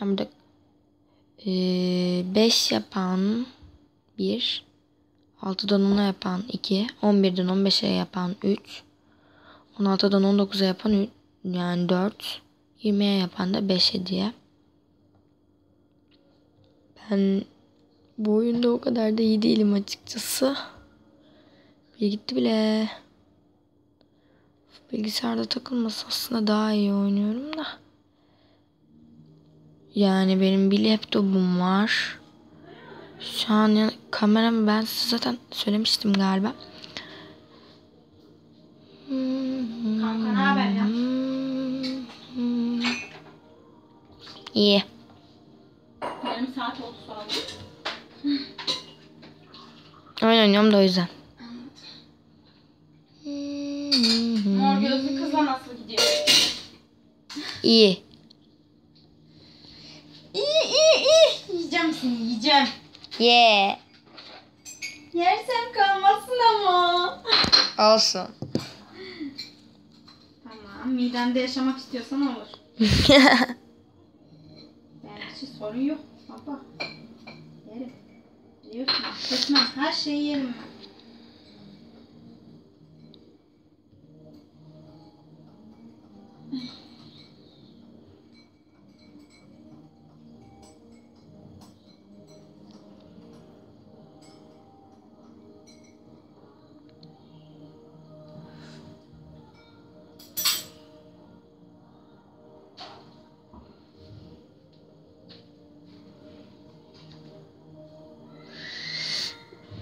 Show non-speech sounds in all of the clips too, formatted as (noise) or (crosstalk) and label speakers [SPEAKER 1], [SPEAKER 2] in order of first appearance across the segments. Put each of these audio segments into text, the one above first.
[SPEAKER 1] Ben burada 5 yapan 1 6'dan 10'a yapan 2 11'den 15'e yapan 3 16'dan 19'a yapan 3 yani 4 20'ye yapan da 5 hediye. Ben bu oyunda o kadar da iyi değilim açıkçası. Bir gitti bile. Bilgisayarda takılması aslında daha iyi oynuyorum da. Yani benim bir laptopum var. Şu an yani kameramı ben size zaten söylemiştim galiba.
[SPEAKER 2] Kanka ne haber ya?
[SPEAKER 1] İyi.
[SPEAKER 2] Yarım saat oldu sonra.
[SPEAKER 1] Oyun oynuyorum da o yüzden.
[SPEAKER 2] Mor gözlü kızla nasıl gidiyor?
[SPEAKER 1] İyi
[SPEAKER 2] iyi Yiyeceğim seni yiyeceğim.
[SPEAKER 1] Yeah.
[SPEAKER 2] Yersem kalmasın ama.
[SPEAKER 1] Olsun.
[SPEAKER 2] Tamam midemde yaşamak istiyorsan olur. (laughs) İçin sorun yok baba. Yerim. Biliyorsun affetmem. Her şeyi yerim ben.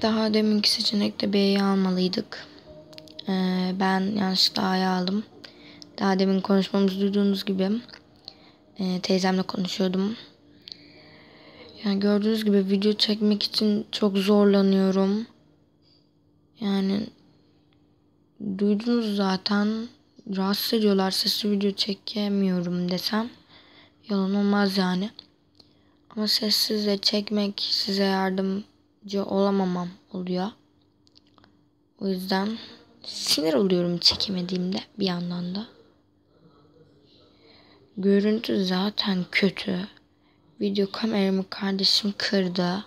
[SPEAKER 1] Daha deminki seçenekte B'yi almalıydık. Ee, ben yanlışlıkla A'yı aldım. Daha demin konuşmamızı duyduğunuz gibi e, teyzemle konuşuyordum. Yani gördüğünüz gibi video çekmek için çok zorlanıyorum. Yani duydunuz zaten rahatsız ediyorlar sesli video çekemiyorum desem yalan olmaz yani. Ama sessiz de çekmek size yardımcı olamamam oluyor. O yüzden sinir oluyorum çekemediğimde bir yandan da. Görüntü zaten kötü. Video kameramı kardeşim kırdı.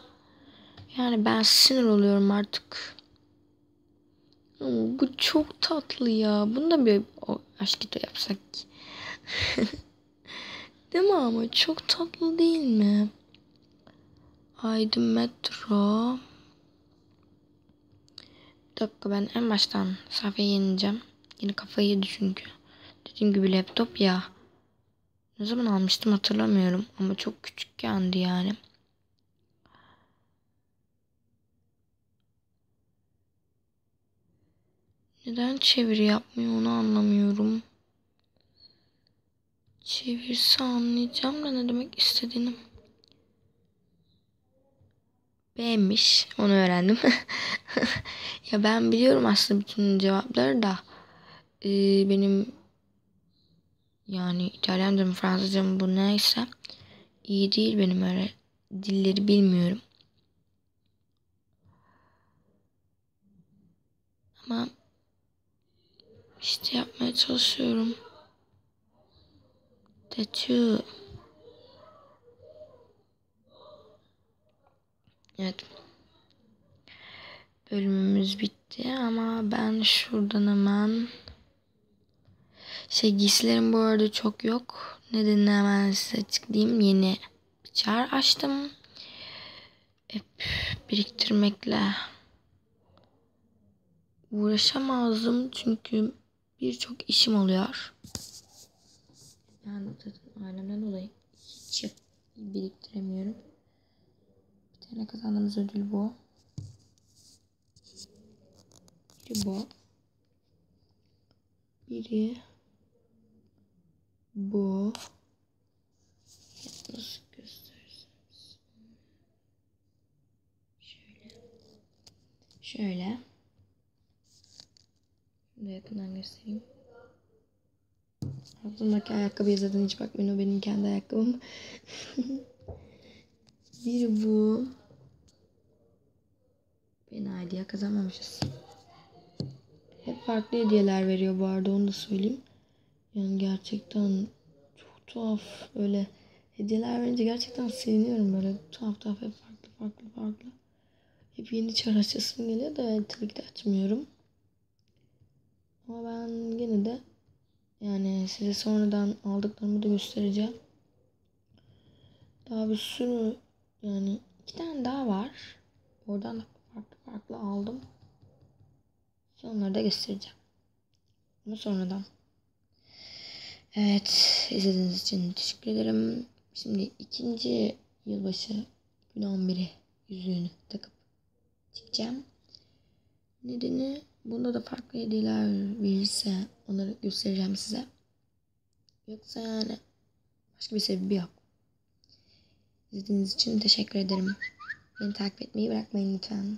[SPEAKER 1] Yani ben sinir oluyorum artık. Bu çok tatlı ya. Bunda bir o, aşk da yapsak. (laughs) Değil mi ama çok tatlı değil mi? Aydın Metro. Bir dakika ben en baştan sayfayı yenileceğim. Yine kafayı yedi çünkü. Dediğim gibi laptop ya. Ne zaman almıştım hatırlamıyorum. Ama çok küçükkendi yani. Neden çeviri yapmıyor onu anlamıyorum. Çevirse anlayacağım da ne demek istediğini. B'miş. Onu öğrendim. (laughs) ya ben biliyorum aslında bütün cevapları da. Ee, benim yani İtalyanca mı Fransızca mı bu neyse iyi değil benim öyle dilleri bilmiyorum. Ama işte yapmaya çalışıyorum. Tattoo. Evet. Bölümümüz bitti ama ben şuradan hemen şey giysilerim bu arada çok yok. Nedenini hemen size açıklayayım. Yeni bir çağrı açtım. Hep biriktirmekle uğraşamazdım çünkü birçok işim oluyor. Yani zaten ailemden dolayı hiç biriktiremiyorum. Tane kazandığımız ödül bu. Biri bu. Biri bu. Nasıl göstersem. Şöyle. Şöyle. Da yakından göstereyim. Aklımdaki ayakkabıya zaten hiç bakmayın. O benim kendi ayakkabım. (laughs) Biri bu. Fena hediye kazanmamışız. Hep farklı hediyeler veriyor bu arada onu da söyleyeyim. Yani gerçekten çok tuhaf öyle hediyeler verince gerçekten seviniyorum böyle tuhaf tuhaf hep farklı farklı farklı. Hep yeni çar açasım geliyor da tabii ki de açmıyorum. Ama ben gene de yani size sonradan aldıklarımı da göstereceğim. Daha bir sürü yani iki tane daha var. Oradan da farklı aldım. Onları da göstereceğim. Ama sonradan. Evet, izlediğiniz için teşekkür ederim. Şimdi ikinci yılbaşı 2011'i yüzüğünü takıp çıkacağım. Nedeni bunda da farklı hediyeler verirse onları göstereceğim size. Yoksa yani başka bir sebebi yok. İzlediğiniz için teşekkür ederim. Beni takip etmeyi bırakmayın lütfen.